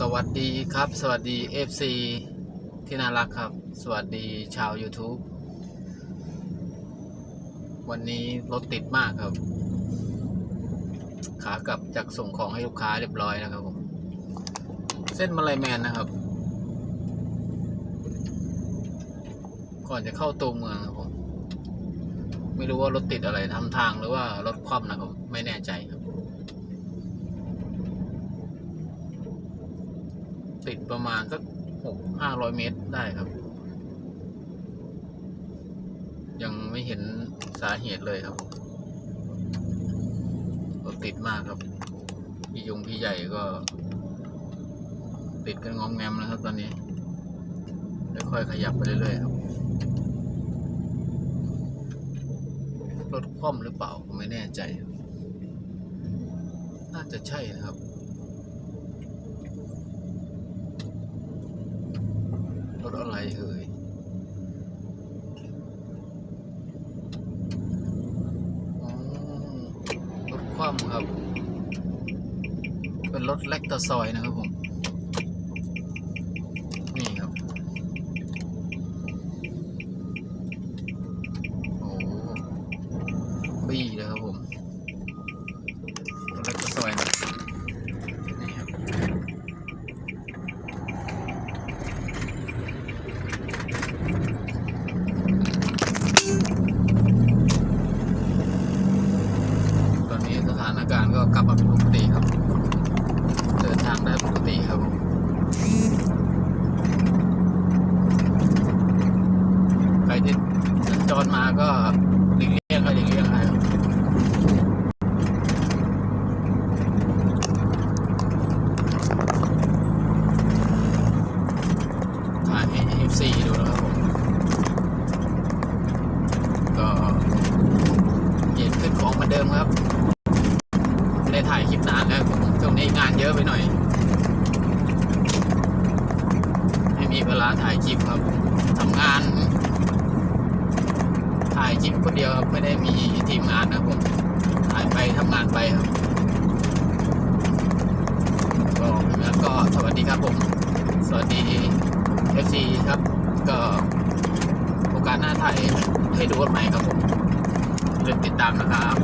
สวัสดีครับ สวัสดี FC ที่น่ารักครับ สวัสดีชาว YouTube วันนี้รถติดมากครับ ขากลับจากส่งของให้ลูกค้าเรียบร้อยนะครับผมเส้นมาลายแมนนะครับ ก่อนจะเข้าตัวเมืองครับผมไม่รู้ว่ารถติดอะไรทำทางหรือว่ารถคว่ำนะครับ ไม่แน่ใจครับ ติดประมาณสักหกห้าร้อยเมตรได้ครับ ยังไม่เห็นสาเหตุเลยครับรถติดมากครับ พี่ยงพี่ใหญ่ก็ ติดกันงอมแงมนะครับตอนนี้ค่อยๆขยับไปเรื่อยๆครับรถคว่ำหรือเปล่าไม่แน่ใจ น่าจะใช่นะครับ รถ อะไรเอ่ยอ๋อรถคว่ำครับ เป็นรถแลกตะซอยนะครับผม นี่ครับ โอ้บี้เลยครับผมรถแลกตะซอยนะนี่ครับ ตอนนี้สถานการณ์ก็กลับมาเป็นปกติครับ เดินทางได้ปกติครับผมใครที่สัญจรมาก็ ถ่ายคลิปนานแล้วผมช่วงนี้งานเยอะไปหน่อย ไม่มีเวลาถ่ายคลิปครับทำงาน ถ่ายคลิปคนเดียวครับไม่ได้มีทีมงานนะครับผมถ่ายไปทำงานไปครับก็งั้นก็สวัสดีครับผม สวัสดี FC ครับ ก็โอกาสหน้าถ่ายให้ดูกันใหม่ครับผมอย่มติดตามนะครับ